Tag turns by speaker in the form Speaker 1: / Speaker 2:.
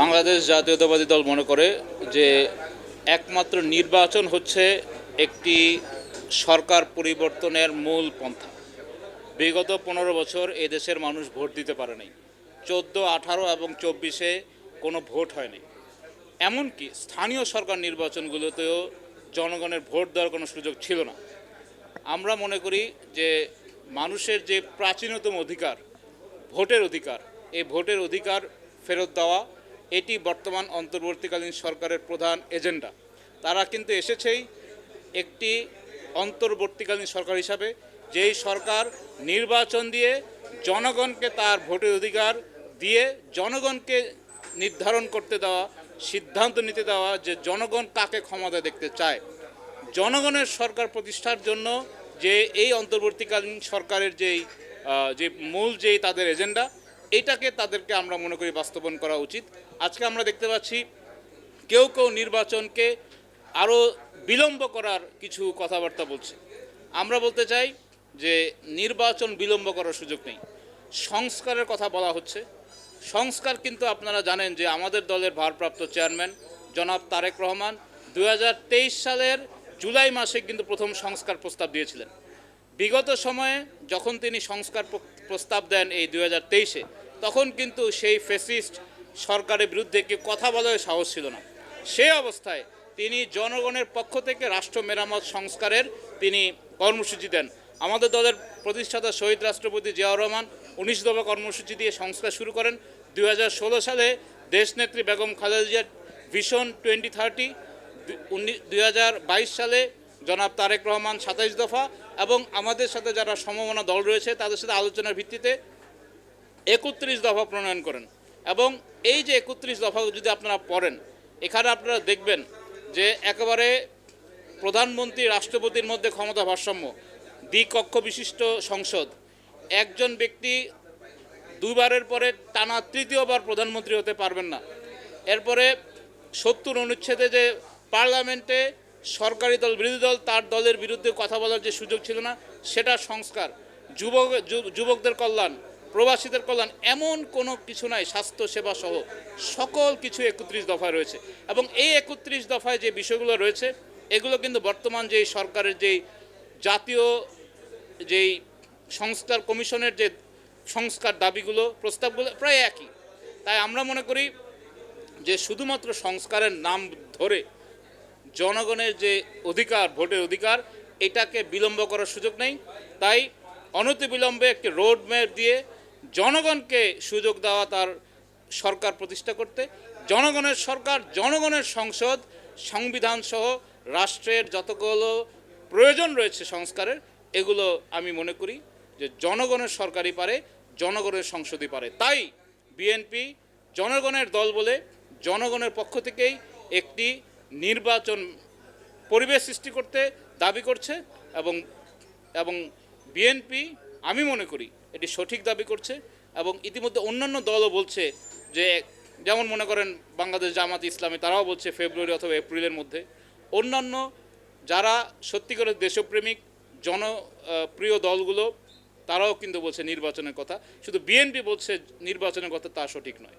Speaker 1: বাংলাদেশ জাতীয়তাবাদী দল মনে করে যে একমাত্র নির্বাচন হচ্ছে একটি সরকার পরিবর্তনের মূল পন্থা। বিগত পনেরো বছর এদেশের মানুষ ভোট দিতে পারে নাই। চোদ্দ, আঠারো এবং চব্বিশে কোনো ভোট হয়নি এমনকি স্থানীয় সরকার নির্বাচনগুলোতেও জনগণের ভোট দেওয়ার কোনো সুযোগ ছিল না। আমরা মনে করি যে মানুষের যে প্রাচীনতম অধিকার, ভোটের অধিকার, এই ভোটের অধিকার ফেরত দেওয়া এটি বর্তমান অন্তর্বর্তীকালীন সরকারের প্রধান এজেন্ডা। তারা কিন্তু এসেছেই একটি অন্তর্বর্তীকালীন সরকার হিসাবে, যেই সরকার নির্বাচন দিয়ে জনগণকে তার ভোটের অধিকার দিয়ে জনগণকে নির্ধারণ করতে দেওয়া, সিদ্ধান্ত নিতে দেওয়া যে জনগণ কাকে ক্ষমতা দেখতে চায়। জনগণের সরকার প্রতিষ্ঠার জন্য যে এই অন্তর্বর্তীকালীন সরকারের যেই যে মূল যেই তাদের এজেন্ডা এটাকে তাদেরকে আমরা মনে করি বাস্তবায়ন করা উচিত। আজকে আমরা দেখতে পাচ্ছি কেউ কেউ নির্বাচনকে আরও বিলম্ব করার কিছু কথাবার্তা বলছে। আমরা বলতে চাই যে নির্বাচন বিলম্ব করার সুযোগ নেই। সংস্কারের কথা বলা হচ্ছে। সংস্কার কিন্তু আপনারা জানেন যে আমাদের দলের ভারপ্রাপ্ত চেয়ারম্যান জনাব তারেক রহমান দু হাজার তেইশ সালের জুলাই মাসে কিন্তু প্রথম সংস্কার প্রস্তাব দিয়েছিলেন। বিগত সময়ে যখন তিনি সংস্কার প্র- প্রস্তাব দেন এই দু হাজার তেইশে তখন কিন্তু সেই ফেসিস্ট সরকারের বিরুদ্ধে কেউ কথা বলার সাহস ছিল না। সে অবস্থায় তিনি জনগণের পক্ষ থেকে রাষ্ট্র মেরামত সংস্কারের তিনি কর্মসূচি দেন। আমাদের দলের প্রতিষ্ঠাতা শহীদ রাষ্ট্রপতি জিয়াউর রহমান উনিশ দফা কর্মসূচি দিয়ে সংস্কার শুরু করেন। দুই হাজার ষোলো সালে দেশনেত্রী বেগম খালেদা জিয়ার ভিশন টোয়েন্টি থার্টি দুই সালে জনাব তারেক রহমান সাতাইশ দফা এবং আমাদের সাথে যারা সম্ভাবনা দল রয়েছে তাদের সাথে আলোচনার ভিত্তিতে একত্রিশ দফা প্রণয়ন করেন। এবং এই যে একত্রিশ দফা যদি আপনারা পড়েন, এখানে আপনারা দেখবেন যে একেবারে প্রধানমন্ত্রী, রাষ্ট্রপতির মধ্যে ক্ষমতা ভারসাম্য, দ্বিকক্ষ বিশিষ্ট সংসদ, একজন ব্যক্তি দুবারের পরে টানা তৃতীয়বার প্রধানমন্ত্রী হতে পারবেন না। এরপরে সত্তর অনুচ্ছেদে যে পার্লামেন্টে সরকারি দল, বিরোধী দল, তার দলের বিরুদ্ধে কথা বলার যে সুযোগ ছিল না, সেটা সংস্কার, যুবক যুবকদের কল্যাণ প্রবাসীদের কল্যাণ এমন কোনো কিছু নাই, স্বাস্থ্য সেবা সহ সকল কিছু একত্রিশ দফায় রয়েছে। এবং এই একত্রিশ দফায় যে বিষয়গুলো রয়েছে, এগুলো কিন্তু বর্তমান যেই সরকারের যেই জাতীয় যেই সংস্কার কমিশনের যে সংস্কার দাবিগুলো, প্রস্তাবগুলো প্রায় একই। তাই আমরা মনে করি যে শুধুমাত্র সংস্কারের নাম ধরে জনগণের যে অধিকার, ভোটের অধিকার, এটাকে বিলম্ব করার সুযোগ নেই। তাই অনতিবিলম্বে একটি রোড ম্যাপ দিয়ে জনগণকে সুযোগ দেওয়া তার সরকার প্রতিষ্ঠা করতে। জনগণের সরকার, জনগণের সংসদ, সংবিধান সহ রাষ্ট্রের যতগুলো প্রয়োজন রয়েছে সংস্কারের, এগুলো আমি মনে করি যে জনগণের সরকারই পারে, জনগণের সংসদই পারে। তাই বিএনপি জনগণের দল বলে জনগণের পক্ষ থেকেই একটি নির্বাচন পরিবেশ সৃষ্টি করতে দাবি করছে এবং এবং বিএনপি আমি মনে করি এটি সঠিক দাবি করছে এবং ইতিমধ্যে অন্যান্য দলও বলছে যে, যেমন মনে করেন বাংলাদেশ জামাত ইসলামী, তারাও বলছে ফেব্রুয়ারি অথবা এপ্রিলের মধ্যে। অন্যান্য যারা সত্যিকারের দেশপ্রেমিক জনপ্রিয় দলগুলো, তারাও কিন্তু বলছে নির্বাচনের কথা। শুধু বিএনপি বলছে নির্বাচনের কথা, তা সঠিক নয়।